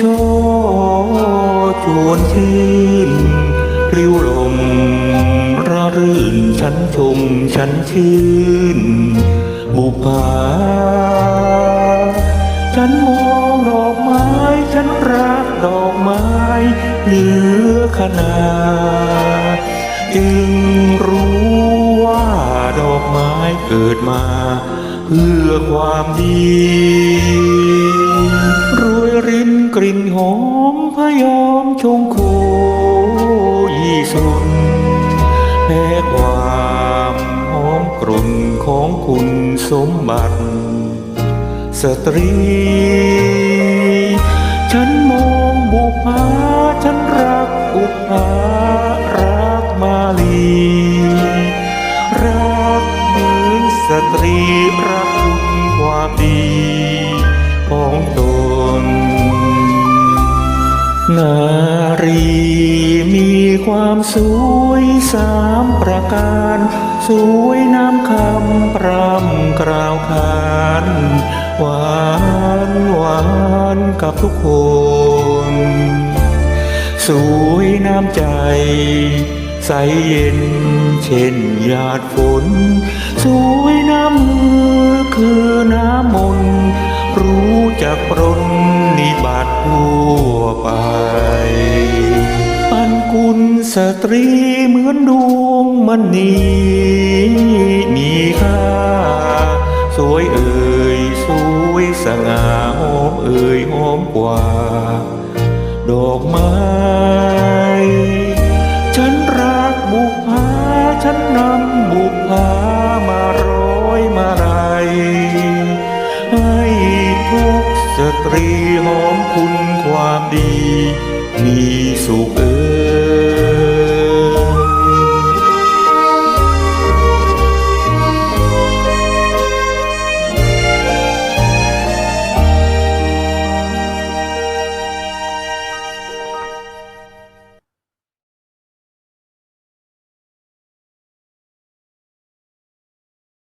ชอชวนชื่นริ้วลมระรื่นฉันชมฉันชื่น บุปผาฉันมองดอกไม้ ฉันรักดอกไม้เหลือขนาดจึงรู้ว่าดอกไม้เกิดมา เพื่อความดี กลิ่นหอมพยอมชงโคยี่สุนแพ้ความหอมกลุ่นของคุณสมบัติ สตรี ฉันมองบุพาฉันรักบุพารักมาลี รักเหมือนสตรีรั นารีมีความสวยสามประการ สวยน้ำคำพรำกล่าวขานหวานหวานกับทุกคน สวยน้ำใจ ใสเย็นเช่นหยาดฝน สวยน้ำมือคือน้ำมนต์รู้จักปรน บัติทั่วไป ปันกุลสตรีเหมือนดวงมณีมีค่า สวยเอ่ยสวยสง่าหอมเอ่ยหอมกว่า ดอกไม้ ตรีหอมคุณความดี มีสุขเอ่ย